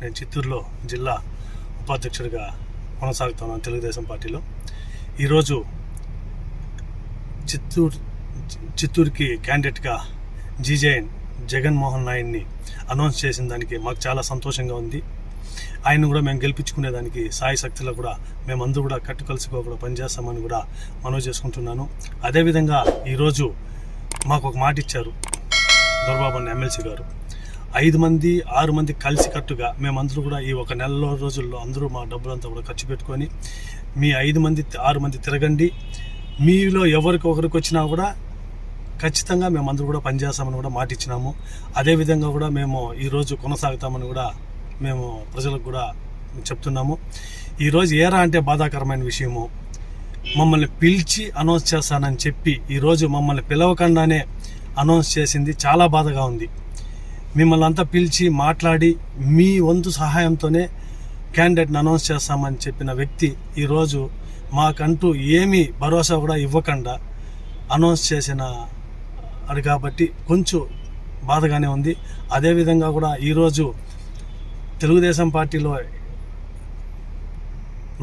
నేను చిత్తూరులో జిల్లా ఉపాధ్యక్షుడిగా కొనసాగుతున్నాను తెలుగుదేశం పార్టీలో. ఈరోజు చిత్తూరు చిత్తూరుకి క్యాండిడేట్గా జీజేఎన్ జగన్మోహన్ నాయుడిని అనౌన్స్ చేసిన దానికి మాకు చాలా సంతోషంగా ఉంది. ఆయన కూడా మేము గెలిపించుకునేదానికి సాయి శక్తిలో కూడా మేమందరూ కూడా కట్టుకలిసిగా కూడా పనిచేస్తామని కూడా మనవి చేసుకుంటున్నాను. అదేవిధంగా ఈరోజు మాకు ఒక మాట ఇచ్చారు. దొరబాబు ఎమ్మెల్సీ గారు. ఐదు మంది ఆరు మంది కలిసికట్టుగా మేమందరూ కూడా ఈ ఒక నెల రోజుల్లో అందరూ మా డబ్బులంతా కూడా ఖర్చు పెట్టుకొని మీ ఐదు మంది ఆరు మంది తిరగండి. మీలో ఎవరికి ఒకరికి వచ్చినా కూడా ఖచ్చితంగా మేమందరూ కూడా పనిచేస్తామని కూడా మాట ఇచ్చినాము. అదేవిధంగా కూడా మేము ఈరోజు కొనసాగుతామని కూడా మేము ప్రజలకు కూడా చెప్తున్నాము. ఈరోజు ఏరా అంటే బాధాకరమైన విషయము. మమ్మల్ని పిలిచి అనౌన్స్ చేస్తానని చెప్పి ఈరోజు మమ్మల్ని పిలవకుండానే అనౌన్స్ చేసింది చాలా బాధగా ఉంది. మిమ్మల్ని అంతా పిలిచి మాట్లాడి మీ వంతు సహాయంతోనే క్యాండిడేట్ని అనౌన్స్ చేస్తామని చెప్పిన వ్యక్తి ఈరోజు మాకంటూ ఏమీ భరోసా కూడా ఇవ్వకుండా అనౌన్స్ చేసిన అది కాబట్టి కొంచెం బాధగానే ఉంది. అదేవిధంగా కూడా ఈరోజు తెలుగుదేశం పార్టీలో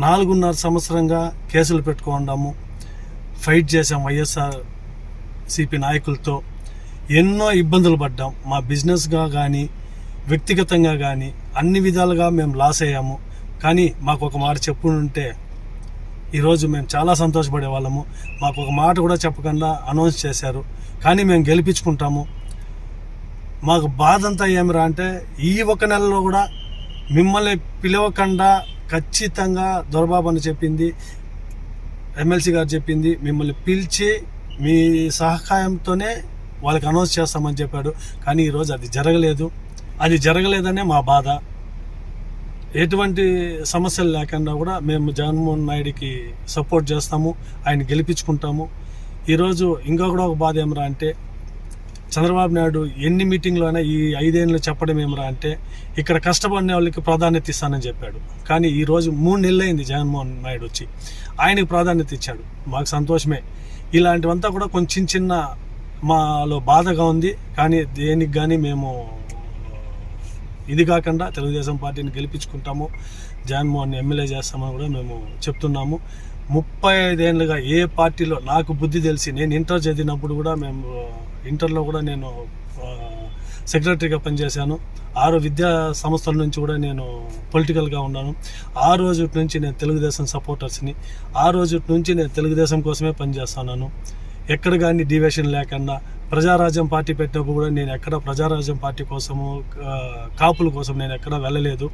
నాలుగున్నర సంవత్సరంగా కేసులు పెట్టుకోండాము ఫైట్ చేసాం వైఎస్ఆర్ సిపి నాయకులతో. ఎన్నో ఇబ్బందులు పడ్డాం. మా బిజినెస్గా కానీ వ్యక్తిగతంగా కానీ అన్ని విధాలుగా మేము లాస్ అయ్యాము. కానీ మాకు ఒక మాట చెప్పుంటే ఈరోజు మేము చాలా సంతోషపడే వాళ్ళము. మాకు ఒక మాట కూడా చెప్పకుండా అనౌన్స్ చేశారు. కానీ మేము గెలిపించుకుంటాము. మాకు బాధ అంతా ఏమిరా అంటే ఈ ఒక నెలలో కూడా మిమ్మల్ని పిలవకుండా ఖచ్చితంగా దొరబాబు అని చెప్పింది ఎమ్మెల్సీ గారు చెప్పింది మిమ్మల్ని పిలిచి మీ సహకాయంతోనే వాళ్ళకి అనౌన్స్ చేస్తామని చెప్పాడు. కానీ ఈరోజు అది జరగలేదు. అది జరగలేదనే మా బాధ. ఎటువంటి సమస్యలు లేకుండా కూడా మేము జగన్మోహన్ నాయుడికి సపోర్ట్ చేస్తాము. ఆయన గెలిపించుకుంటాము. ఈరోజు ఇంకా కూడా ఒక బాధ ఏమరా అంటే చంద్రబాబు నాయుడు ఎన్ని మీటింగ్లో అయినా ఈ ఐదేళ్ళు చెప్పడం ఏమరా అంటే ఇక్కడ కష్టపడిన వాళ్ళకి ప్రాధాన్యత ఇస్తానని చెప్పాడు. కానీ ఈరోజు మూడు నెలలు అయింది జగన్మోహన్ నాయుడు వచ్చి. ఆయనకి ప్రాధాన్యత ఇచ్చాడు. మాకు సంతోషమే. ఇలాంటివంతా కూడా కొంచెం చిన్న మాలో బాధగా ఉంది. కానీ దేనికి కానీ మేము ఇది కాకుండా తెలుగుదేశం పార్టీని గెలిపించుకుంటాము. జగన్మోహన్ ఎమ్మెల్యే చేస్తామని కూడా మేము చెప్తున్నాము. ముప్పై ఐదేళ్ళుగా ఏ పార్టీలో నాకు బుద్ధి తెలిసి నేను ఇంటర్ చదివినప్పుడు కూడా మేము ఇంటర్లో కూడా నేను సెక్రటరీగా పనిచేశాను. ఆరు విద్యా సంస్థల నుంచి కూడా నేను పొలిటికల్గా ఉన్నాను. ఆ రోజు నుంచి నేను తెలుగుదేశం సపోర్టర్స్ని ఆ రోజు నుంచి నేను తెలుగుదేశం కోసమే పనిచేస్తున్నాను. ఎక్కడ కానీ డివేషన్ లేకుండా ప్రజారాజ్యం పార్టీ పెట్టినప్పుడు కూడా నేను ఎక్కడ ప్రజారాజ్యం పార్టీ కోసము కాపుల కోసం నేను ఎక్కడ వెళ్ళలేదు.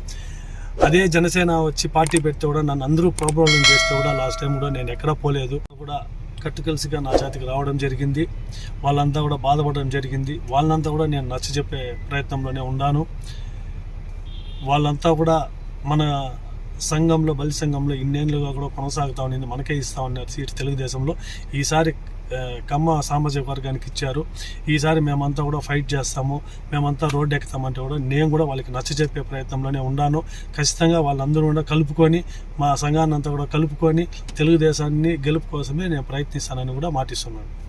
అదే జనసేన వచ్చి పార్టీ పెడితే కూడా నన్ను అందరూ ప్రాబ్లం చేస్తే కూడా లాస్ట్ టైం కూడా నేను ఎక్కడ పోలేదు. కూడా కట్టుకలిసిగా నా జాతికి రావడం జరిగింది. వాళ్ళంతా కూడా బాధపడడం జరిగింది. వాళ్ళంతా కూడా నేను నచ్చ చెప్పే ప్రయత్నంలోనే ఉన్నాను. వాళ్ళంతా కూడా మన సంఘంలో బలి సంఘంలో ఇన్నేళ్ళుగా కూడా కొనసాగుతూ ఉండింది. మనకే ఇస్తా ఉన్నారు సీట్ తెలుగుదేశంలో. ఈసారి కమ్మ సామాజిక వర్గానికి ఇచ్చారు. ఈసారి మేమంతా కూడా ఫైట్ చేస్తాము. మేమంతా రోడ్డు ఎక్కుతామంటే కూడా నేను కూడా వాళ్ళకి నచ్చజెప్పే ప్రయత్నంలోనే ఉన్నాను. ఖచ్చితంగా వాళ్ళందరూ కూడా కలుపుకొని మా సంఘాన్ని అంతా కూడా కలుపుకొని తెలుగుదేశాన్ని గెలుపు కోసమే నేను ప్రయత్నిస్తానని కూడా మాటిస్తున్నాను.